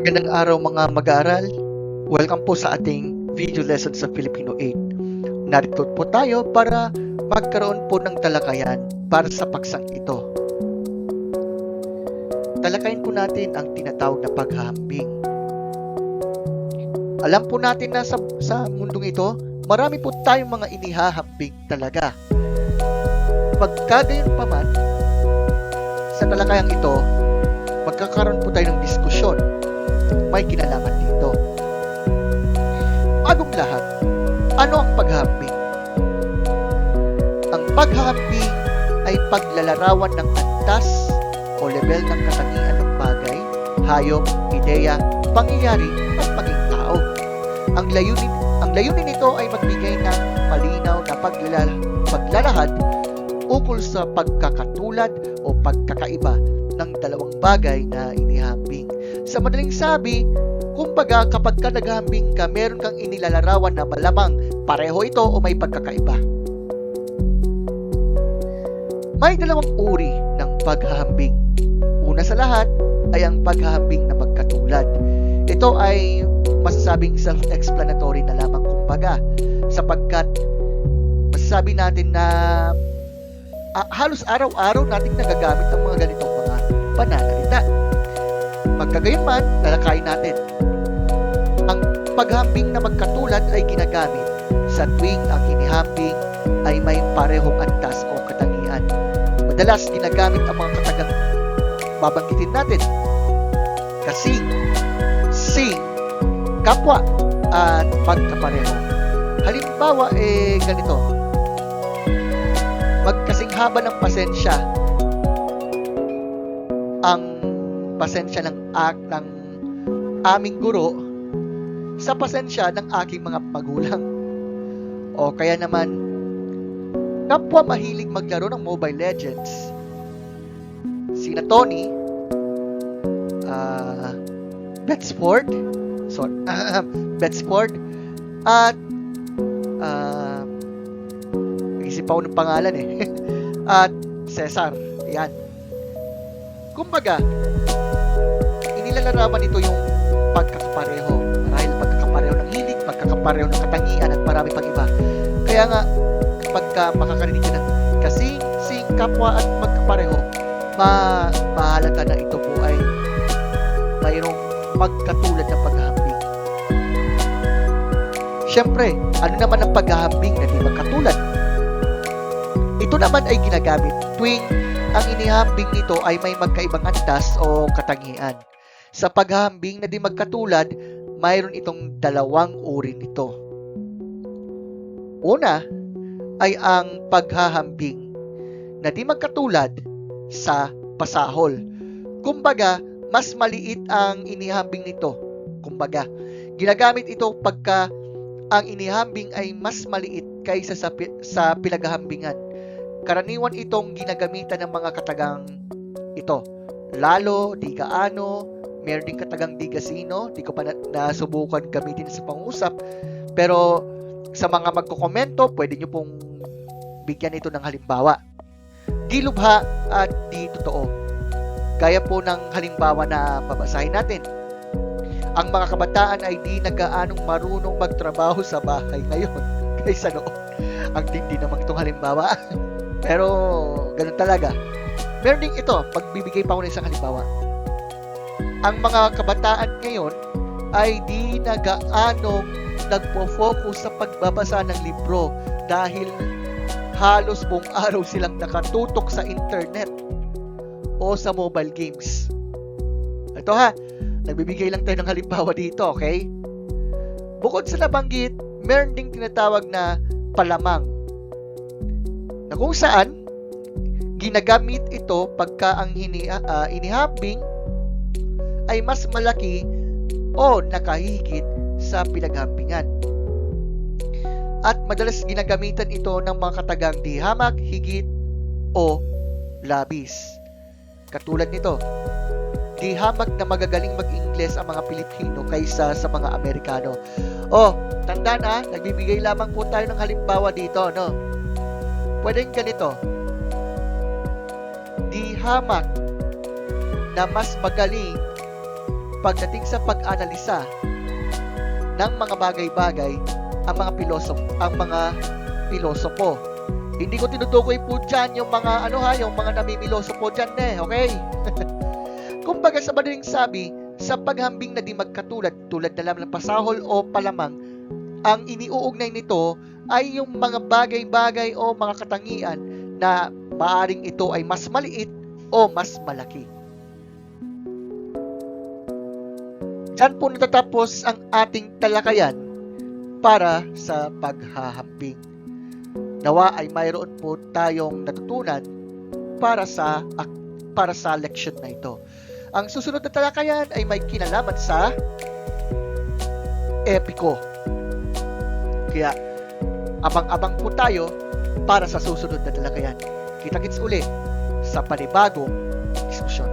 Magandang araw mga mag-aaral. Welcome po sa ating video lesson sa Filipino 8. Narito po tayo para magkaroon po ng talakayan para sa paksang ito. Talakayin po natin ang tinatawag na paghahambing. Alam po natin na sa, sa mundong ito, marami po tayong mga inihahambing talaga. Pagkagayon pa man, sa talakayang ito, magkakaroon po tayo ng diskusyon. May kinalaman dito. Bagong lahat, ano ang paghahambing? Ang paghahambing ay paglalarawan ng antas o level ng katangian ng bagay, hayop, ideya, pangyayari at maging tao. Ang layunin, ang layunin nito ay magbigay ng malinaw na paglala, paglalahad ukol sa pagkakatulad o pagkakaiba ng dalawang bagay na. Sa madaling sabi, kumbaga kapag ka naghahambing ka, meron kang inilalarawan na malamang pareho ito o may pagkakaiba. May dalawang uri ng paghahambing. Una sa lahat ay ang paghahambing na magkatulad. Ito ay masasabing self-explanatory na lamang kumbaga sapagkat masasabi natin na ah, halos araw-araw nating nagagamit ang mga ganitong mga pananalita. Magkagayunman, talakayin natin. Ang paghambing na magkatulad ay ginagamit sa tuwing ang hinihambing ay may parehong antas o katangian. Madalas ginagamit ang mga katagang babanggitin natin. Kasing, sing, kapwa, at pagkapareho. Halimbawa, eh, ganito magkasing haba ng pasensya ang pasensya ng ak ng aming guro sa pasensya ng aking mga magulang. O kaya naman, kapwa mahilig maglaro ng Mobile Legends. Sina Tony, uh, Betsport, sorry, Betsport, at uh, Isip ako ng pangalan eh. At Cesar. Yan. Kumbaga, inilalarawan nito yung pagkakapareho. Marahil pagkakapareho ng hilig, pagkakapareho ng katangian at marami pang iba. Kaya nga, pagka makakarinig ka ng kasing, sing, kapwa at magkapareho, ma mahalata na ito po ay mayroong magkatulad na paghahambing. Siyempre, ano naman ang paghahambing na di magkatulad? Ito naman ay ginagamit tuwing ang inihambing nito ay may magkaibang antas o katangian. Sa paghahambing na di magkatulad, mayroon itong dalawang uri nito. Una ay ang paghahambing na di magkatulad sa pasahol. Kumbaga, mas maliit ang inihambing nito. Kumbaga, ginagamit ito pagka ang inihambing ay mas maliit kaysa sa, sa pinaghahambingan karaniwan itong ginagamitan ng mga katagang ito. Lalo, di gaano, meron din katagang di gasino, di ko pa na, nasubukan gamitin sa pangusap. Pero sa mga magkokomento, pwede nyo pong bigyan ito ng halimbawa. Di lubha at di totoo. Gaya po ng halimbawa na babasahin natin. Ang mga kabataan ay di nagaanong marunong magtrabaho sa bahay ngayon kaysa noon. Ang tindi naman itong halimbawa. Pero, ganun talaga. Meron din ito, pagbibigay pa ako ng isang halimbawa. Ang mga kabataan ngayon ay di nagaanong nagpo-focus sa pagbabasa ng libro dahil halos buong araw silang nakatutok sa internet o sa mobile games. Ito ha, nagbibigay lang tayo ng halimbawa dito, okay? Bukod sa nabanggit, meron ding tinatawag na palamang na kung saan ginagamit ito pagka ang hini, uh, inihambing ay mas malaki o nakahigit sa pinaghambingan. At madalas ginagamitan ito ng mga katagang di hamak, higit o labis. Katulad nito, di hamak na magagaling mag-Ingles ang mga Pilipino kaysa sa mga Amerikano. Oh, tandaan ah, nagbibigay lamang po tayo ng halimbawa dito, no? Pwedeng ganito. Di hamak na mas magaling pagdating sa pag-analisa ng mga bagay-bagay ang mga pilosopo, ang mga pilosopo. Hindi ko tinutukoy po dyan yung mga ano ha, yung mga namimiloso po dyan eh, okay? Kumbaga sa madaling sabi, sa paghambing na di magkatulad tulad na lamang ng pasahol o palamang, ang iniuugnay nito ay yung mga bagay-bagay o mga katangian na maaring ito ay mas maliit o mas malaki. Diyan po natatapos ang ating talakayan para sa paghahambing. Nawa ay mayroon po tayong natutunan para sa para sa leksyon na ito. Ang susunod na talakayan ay may kinalaman sa epiko. Kaya abang-abang po tayo para sa susunod na talakayan. Kita-kits uli sa panibagong diskusyon.